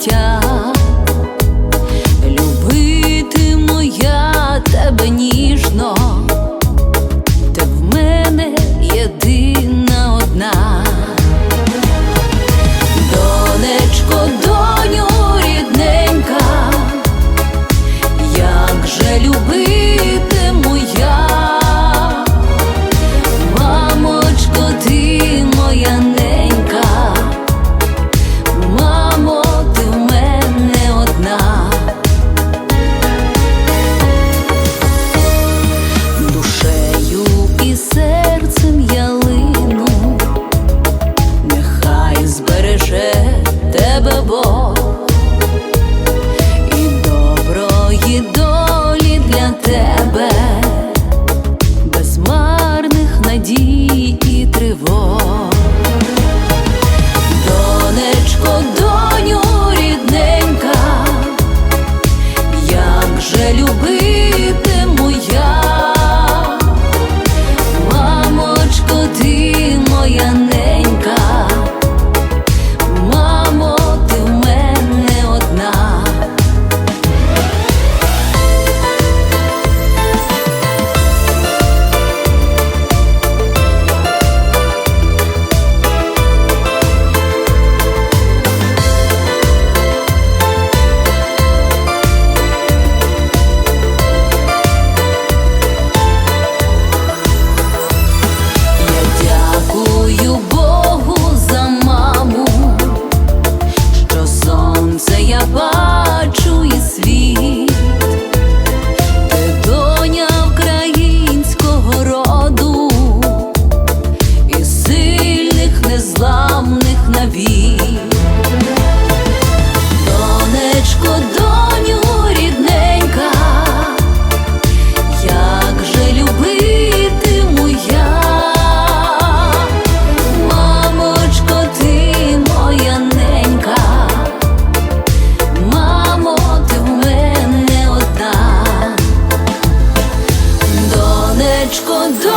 життя, любитиму я тебе ніжно, ти в мене єдина одна, донечко, доню рідненька, як же любити. тривог. сонечко до.